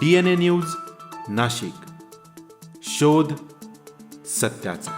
D N A news Nashik. शोध सत्याचा.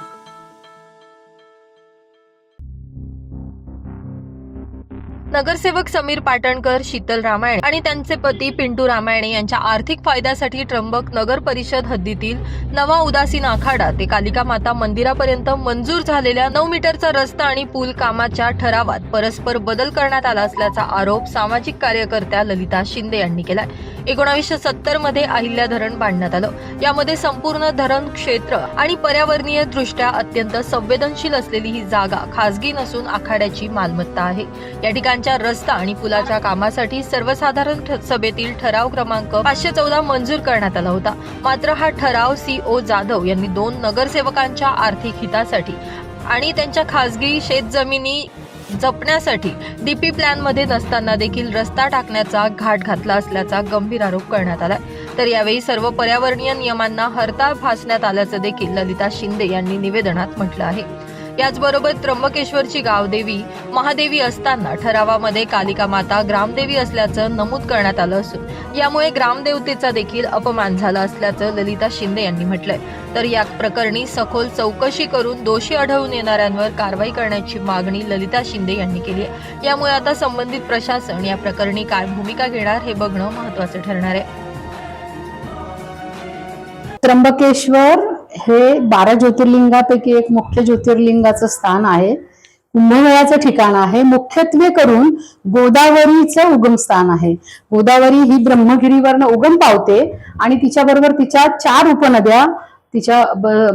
नगरसेवक समीर पाटणकर शीतल रामायण आणि त्यांचे पती पिंटू रामायणे यांच्या आर्थिक फायद्यासाठी त्र्यंबक नगर परिषद हद्दीतील नवा उदासीन आखाडा. ते कालिका माता मंदिरापर्यंत मंजूर झालेल्या नऊ मीटरचा रस्ता आणि पूल कामाच्या ठरावात परस्पर बदल करण्यात आला असल्याचा आरोप सामाजिक कार्यकर्त्या ललिता शिंदे यांनी केलाय. एकोणावीसशे सत्तरमध्ये अहिल्या धरण बांधण्यात आलं. यामध्ये संपूर्ण धरण क्षेत्र आणि पर्यावरणीय दृष्ट्या अत्यंत संवेदनशील असलेली ही जागा खासगी नसून आखाड्याची मालमत्ता आहे. या ठिकाणच्या रस्ता आणि पुलाच्या कामासाठी सर्वसाधारण ठ- सभेतील ठराव क्रमांक पाचशे चौदा मंजूर करण्यात आला होता. मात्र हा ठराव सी. ओ. जाधव यांनी दोन नगरसेवकांच्या आर्थिक हितासाठी आणि त्यांच्या खासगी शेतजमिनी जपण्यासाठी डीपी प्लॅनमध्ये नसताना देखील रस्ता टाकण्याचा घाट घातला असल्याचा गंभीर आरोप करण्यात आला तर यावेळी सर्व पर्यावरणीय नियमांना हरताळ फासण्यात आल्याचं देखील ललिता शिंदे यांनी निवेदनात म्हटलं आहे. याचबरोबर त्र्यंबकेश्वरची गावदेवी महादेवी असताना ठरावामध्ये कालिका माता ग्रामदेवी असल्याचं नमूद करण्यात आलं असून यामुळे ग्रामदेवतेचा देखील अपमान झाला असल्याचं ललिता शिंदे यांनी म्हटलंय. तर या प्रकरणी सखोल चौकशी करून दोषी आढळून येणाऱ्यांवर कारवाई करण्याची मागणी ललिता शिंदे यांनी केली आहे. यामुळे आता संबंधित प्रशासन या प्रकरणी काय भूमिका घेणार हे बघणं महत्वाचं ठरणार आहे. त्र्यंबकेश्वर हे बारा ज्योतिर्लिंगापैकी एक मुख्य ज्योतिर्लिंगाचं स्थान आहे. कुंभमेळ्याचं ठिकाण आहे. मुख्यत्वे करून गोदावरीचं उगम स्थान आहे. गोदावरी ही ब्रह्मगिरीवरनं उगम पावते आणि तिच्याबरोबर तिच्या चार उपनद्या तिच्या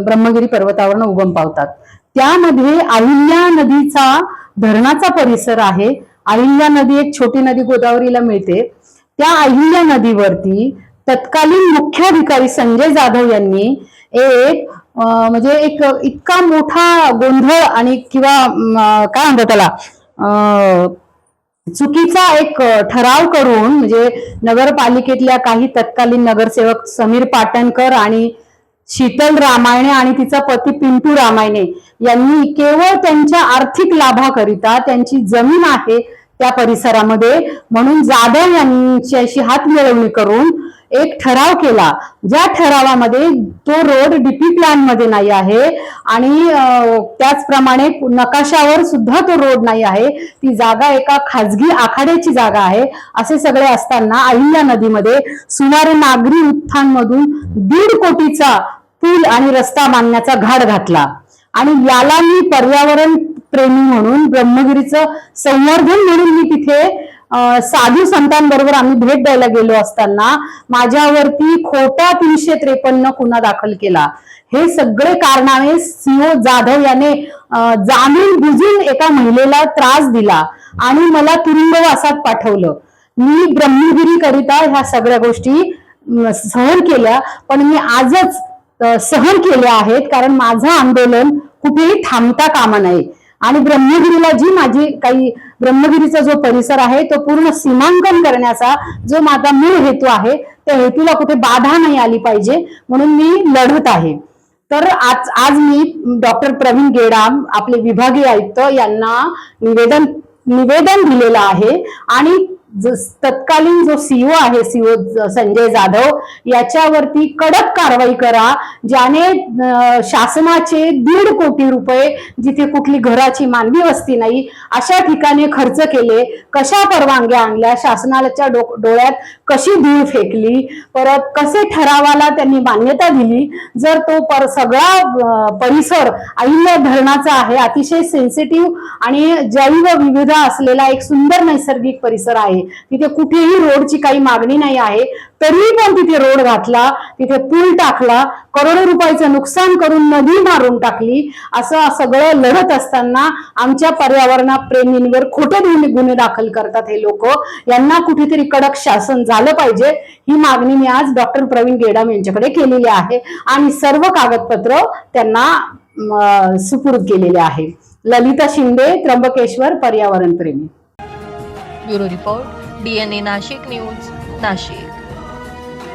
ब्रह्मगिरी पर्वतावरनं उगम पावतात. त्यामध्ये अहिल्या नदीचा धरणाचा परिसर आहे. अहिल्या नदी एक छोटी नदी गोदावरीला मिळते. त्या अहिल्या नदीवरती तत्कालीन मुख्याधिकारी संजय जाधव यांनी एक म्हणजे एक इतका मोठा गोंधळ आणि किंवा काय म्हणतात त्याला चुकीचा एक ठराव करून म्हणजे नगरपालिकेतल्या काही तत्कालीन नगरसेवक समीर पाटणकर आणि शीतल रामायणे आणि तिचा पती पिंटू रामायणे यांनी केवळ त्यांच्या आर्थिक लाभाकरिता त्यांची जमीन आहे त्या परिसरामध्ये. म्हणून जाधव यांच्याशी हात मिळवणी करून एक ठराव केला. ज्या ठरावामध्ये तो रोड डीपी प्लॅनमध्ये नाही आहे आणि त्याचप्रमाणे नकाशावर सुद्धा तो रोड नाही आहे. ती जागा एका खाजगी आखाड्याची जागा आहे. असे सगळे असताना अहिल्या नदीमध्ये सुमारे नागरी उत्थानमधून दीड कोटीचा पूल आणि रस्ता बांधण्याचा घाट घातला. आणि याला मी पर्यावरण प्रेमी म्हणून ब्रह्मगिरीचं संवर्धन म्हणून मी तिथे साधू संतांबरोबर आम्ही भेट द्यायला गेलो असताना माझ्यावरती खोटा तीनशे त्रेपन्न गुन्हा दाखल केला. हे सगळे कारणाने सीओ जाधव याने अं, जाणून बुजून एका महिलेला त्रास दिला आणि मला तुरुंगवासात पाठवलं. मी ब्रह्मगिरी करिता ह्या सगळ्या गोष्टी सहन केल्या पण मी आजच सहन केल्या आहेत कारण माझं आंदोलन कुठेही थांबता कामा नये. आणि ब्रह्मगिरीला जी माझी काही ब्रह्मगिरीचा जो परिसर आहे तो पूर्ण सीमांकन करण्याचा जो माझा मूळ हेतू आहे त्या हेतूला कुठे बाधा नाही आली पाहिजे म्हणून मी लढत आहे. तर आज आज मी डॉक्टर प्रवीण गेडाम आपले विभागीय आयुक्त यांना निवेदन निवेदन दिलेलं आहे. आणि तत्कालीन जो सीओ आहे सीओ संजय जाधव याच्यावरती कडक कारवाई करा ज्याने शासनाचे दीड कोटी रुपये जिथे कुठली घराची मानवी वस्ती नाही अशा ठिकाणी खर्च केले कशा परवानग्या आणल्या शासनाच्या डोळ्यात कशी धूळ फेकली परत कसे ठरावाला त्यांनी मान्यता दिली जर तो पर सगळा परिसर अहिल्या धरणाचा आहे अतिशय सेन्सिटिव्ह आणि जैव विविध असलेला एक सुंदर नैसर्गिक परिसर आहे तिथे कुठेही रोडची काही मागणी नाही आहे. तरी पण तिथे रोड घातला तिथे पूल टाकला करोडो रुपयाचं नुकसान करून नदी मारून टाकली असं सगळं लढत असताना आमच्या पर्यावरणाप्रेमींवर खोटे गुन्हे दाखल करतात हे लोक. यांना कुठेतरी कडक शासन झालं पाहिजे. ही मागणी मी आज डॉक्टर प्रवीण गेडाम यांच्याकडे केलेली आहे. आणि सर्व कागदपत्र त्यांना सुपूर्द केलेले आहे. ललिता शिंदे त्र्यंबकेश्वर पर्यावरण प्रेमी. Bureau report. DNA Nashik news Nashik.